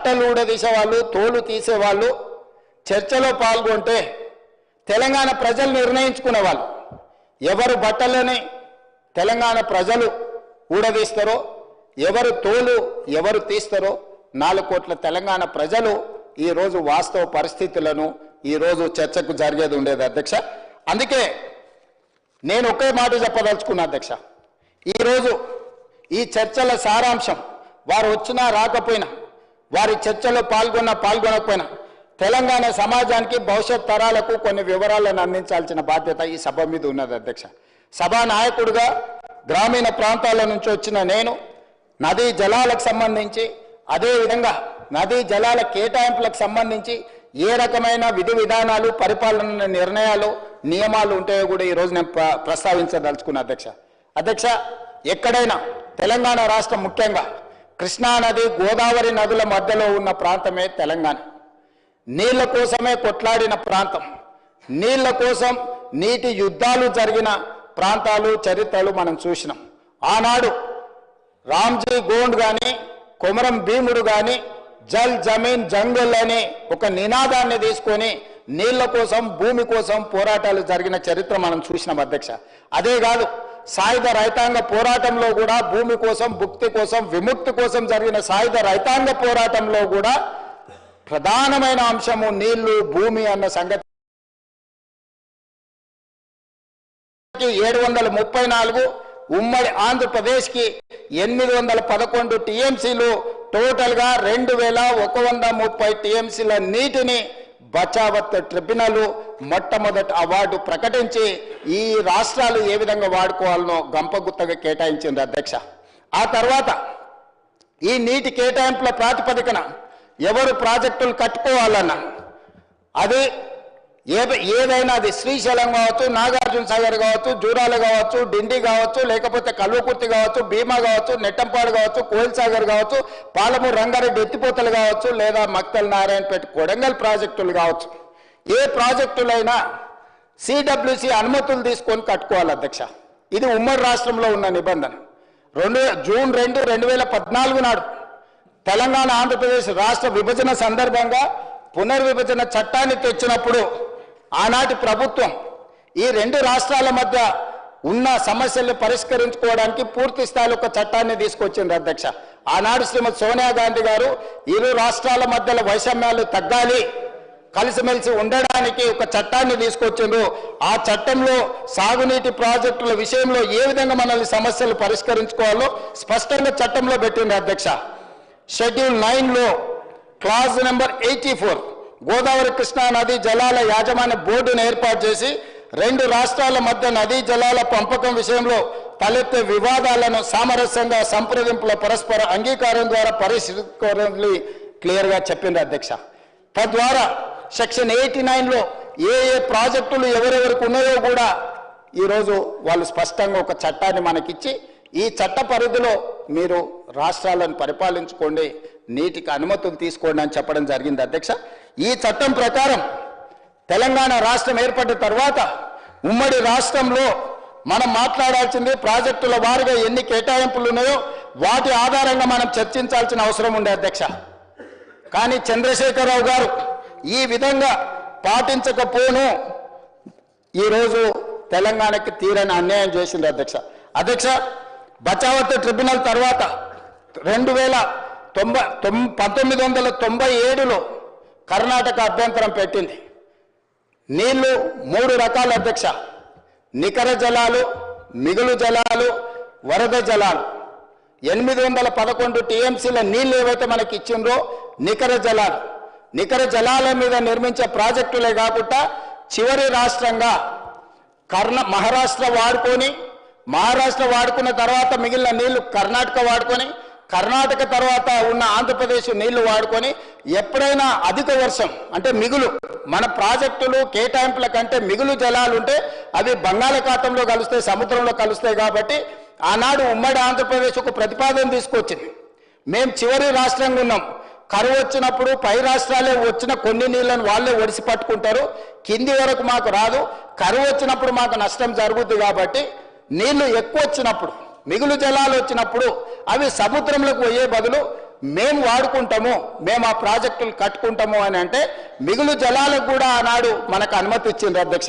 బట్టలు ఊడదీసేవాళ్ళు తోలు తీసేవాళ్ళు చర్చలో పాల్గొంటే తెలంగాణ ప్రజలు నిర్ణయించుకునే వాళ్ళు ఎవరు బట్టలని తెలంగాణ ప్రజలు ఊడదీస్తారో ఎవరు తోలు ఎవరు తీస్తారో నాలుగు కోట్ల తెలంగాణ ప్రజలు ఈరోజు వాస్తవ పరిస్థితులను ఈరోజు చర్చకు జరిగేది ఉండేది అధ్యక్ష. అందుకే నేను ఒకే మాట చెప్పదలుచుకున్నా అధ్యక్ష. ఈరోజు ఈ చర్చల సారాంశం వారు వచ్చినా రాకపోయినా వారి చర్చలో పాల్గొన్న పాల్గొనకపోయినా తెలంగాణ సమాజానికి భవిష్యత్ తరాలకు కొన్ని వివరాలను అందించాల్సిన బాధ్యత ఈ సభ మీద ఉన్నది అధ్యక్ష. సభా నాయకుడిగా గ్రామీణ ప్రాంతాల నుంచి వచ్చిన నేను నదీ జలాలకు సంబంధించి అదేవిధంగా నదీ జలాల కేటాయింపులకు సంబంధించి ఏ రకమైన విధి విధానాలు పరిపాలన నిర్ణయాలు నియమాలు ఉంటాయో కూడా ఈరోజు నేను ప్ర- ప్రస్తావించదలుచుకున్నా అధ్యక్ష. అధ్యక్ష ఎక్కడైనా తెలంగాణ రాష్ట్రం ముఖ్యంగా కృష్ణానది గోదావరి నదుల మధ్యలో ఉన్న ప్రాంతమే తెలంగాణ. నీళ్ళ కోసమే కొట్లాడిన ప్రాంతం. నీళ్ళ కోసం నీటి యుద్ధాలు జరిగిన ప్రాంతాలు చరిత్రలు మనం చూసినాం. ఆనాడు రామ్జీ గోండ్ కానీ కొమరం భీముడు కానీ జల్ జమీన్ జంగల్ అని ఒక నినాదాన్ని తీసుకొని నీళ్ళ కోసం భూమి కోసం పోరాటాలు జరిగిన చరిత్ర మనం చూసినాం అధ్యక్ష. అదే కాదు సాయుధ రైతాంగ పోరాటంలో కూడా భూమి కోసం భుక్తి కోసం విముక్తి కోసం జరిగిన సాయుధ రైతాంగ పోరాటంలో కూడా ప్రధానమైన అంశము నీళ్ళు భూమి అన్న సంగతి. ఏడు వందల ముప్పై నాలుగు ఉమ్మడి ఆంధ్రప్రదేశ్కి ఎనిమిది వందల పదకొండు టీఎంసీలు టోటల్గా రెండు వేల ఒక వంద ముప్పై టీఎంసీల నీటిని బచావత్ ట్రిబ్యునల్ మొట్టమొదటి అవార్డు ప్రకటించి ఈ రాష్ట్రాలు ఏ విధంగా వాడుకోవాలనో గంపగుత్తగా కేటాయించింది అధ్యక్ష. ఆ తర్వాత ఈ నీటి కేటాయింపుల ప్రాతిపదికన ఎవరు ప్రాజెక్టులు కట్టుకోవాలన్నా అది ఏ ఏదైనా అది శ్రీశైలం కావచ్చు నాగార్జున సాగర్ కావచ్చు జూరాలు కావచ్చు డిండి కావచ్చు లేకపోతే కల్వకుర్తి కావచ్చు భీమా కావచ్చు నెట్టంపాడు కావచ్చు కోయిల్ సాగర్ కావచ్చు పాలమూరు రంగారెడ్డి ఎత్తిపోతలు కావచ్చు లేదా మక్తల్ నారాయణపేట కొడంగల్ ప్రాజెక్టులు కావచ్చు. ఏ ప్రాజెక్టులైనా సిడబ్ల్యూసి అనుమతులు తీసుకొని కట్టుకోవాలి అధ్యక్ష. ఇది ఉమ్మడి రాష్ట్రంలో ఉన్న నిబంధన. రెండు జూన్ రెండు రెండు వేల పద్నాలుగు నాడు తెలంగాణ ఆంధ్రప్రదేశ్ రాష్ట్ర విభజన సందర్భంగా పునర్విభజన చట్టాన్ని తెచ్చినప్పుడు ఆనాటి ప్రభుత్వం ఈ రెండు రాష్ట్రాల మధ్య ఉన్న సమస్యలను పరిష్కరించుకోవడానికి పూర్తి స్థాయిలో ఒక చట్టాన్ని తీసుకొచ్చింది అధ్యక్ష. ఆనాడు శ్రీమతి సోనియా గాంధీ గారు ఇరు రాష్ట్రాల మధ్యలో వైషమ్యాలు తగ్గాలి కలిసిమెలిసి ఉండడానికి ఒక చట్టాన్ని తీసుకొచ్చిండ్రు. ఆ చట్టంలో సాగునీటి ప్రాజెక్టుల విషయంలో ఏ విధంగా మనల్ని సమస్యలు పరిష్కరించుకోవాలో స్పష్టంగా చట్టంలో పెట్టింది అధ్యక్ష. షెడ్యూల్ నైన్లో clause number eighty four Godavari Krishna నదీ జలాల యాజమాన్య బోర్డును ఏర్పాటు చేసి రెండు రాష్ట్రాల మధ్య నదీ జలాల పంపకం విషయంలో తలెత్తే వివాదాలను సామరస్యంగా సంప్రదింపుల పరస్పర అంగీకారం ద్వారా పరిష్కరించాలని క్లియర్గా చెప్పింది అధ్యక్ష. తద్వారా సెక్షన్ ఎయిటీ నైన్లో ఏ ఏ ప్రాజెక్టులు ఎవరెవరికి ఉన్నాయో కూడా ఈరోజు వాళ్ళు స్పష్టంగా ఒక చట్టాన్ని మనకిచ్చి ఈ చట్ట పరిధిలో మీరు రాష్ట్రాలను పరిపాలించుకోండి నీటికి అనుమతులు తీసుకోండి అని చెప్పడం జరిగింది అధ్యక్ష. ఈ చట్టం ప్రకారం తెలంగాణ రాష్ట్రం ఏర్పడిన తర్వాత ఉమ్మడి రాష్ట్రంలో మనం మాట్లాడాల్సింది ప్రాజెక్టుల వారిగా ఎన్ని కేటాయింపులు ఉన్నాయో వాటి ఆధారంగా మనం చర్చించాల్సిన అవసరం ఉండే అధ్యక్ష. కానీ చంద్రశేఖరరావు గారు ఈ విధంగా పాటించకపోను ఈరోజు తెలంగాణకి తీరని అన్యాయం చేసింది అధ్యక్ష. అధ్యక్ష బచావత్ ట్రిబ్యునల్ తర్వాత రెండు వేల తొంభై తొం పంతొమ్మిది వందల తొంభై ఏడులో కర్ణాటక అభ్యంతరం పెట్టింది. నీళ్ళు మూడు రకాల అధ్యక్ష. నికర జలాలు మిగులు జలాలు వరద జలాలు. ఎనిమిది వందల పదకొండు టీఎంసీల నీళ్ళు ఏవైతే మనకి ఇచ్చిండ్రో నికర జలాలు. నికర జలాల మీద నిర్మించే ప్రాజెక్టులే కాకుండా చివరి రాష్ట్రంగా కర్ణ మహారాష్ట్ర వాడుకొని మహారాష్ట్ర వాడుకున్న తర్వాత మిగిలిన నీళ్ళు కర్ణాటక వాడుకొని కర్ణాటక తర్వాత ఉన్న ఆంధ్రప్రదేశ్ నీళ్ళు వాడుకొని ఎప్పుడైనా అధిక వర్షం అంటే మిగులు మన ప్రాజెక్టులు కేటాయింపుల కంటే మిగులు జలాలు ఉంటే అవి బంగాళాఖాతంలో కలుస్తాయి సముద్రంలో కలుస్తాయి కాబట్టి ఆనాడు ఉమ్మడి ఆంధ్రప్రదేశ్ ఒక ప్రతిపాదన తీసుకొచ్చింది. మేము చివరి రాష్ట్రంగా ఉన్నాం. కరువు వచ్చినప్పుడు పై రాష్ట్రాలే వచ్చిన కొన్ని నీళ్ళను వాళ్ళే ఒడిసి పట్టుకుంటారు. కింది వరకు మాకు రాదు. కరువు వచ్చినప్పుడు మాకు నష్టం జరుగుద్ది కాబట్టి నీళ్ళు ఎక్కువ వచ్చినప్పుడు మిగులు జలాలు వచ్చినప్పుడు అవి సముద్రంలోకి పోయే బదులు మేము వాడుకుంటాము మేము ఆ ప్రాజెక్టులు కట్టుకుంటాము అని అంటే మిగులు జలాలకు కూడా ఆనాడు మనకు అనుమతి ఇచ్చింది అధ్యక్ష.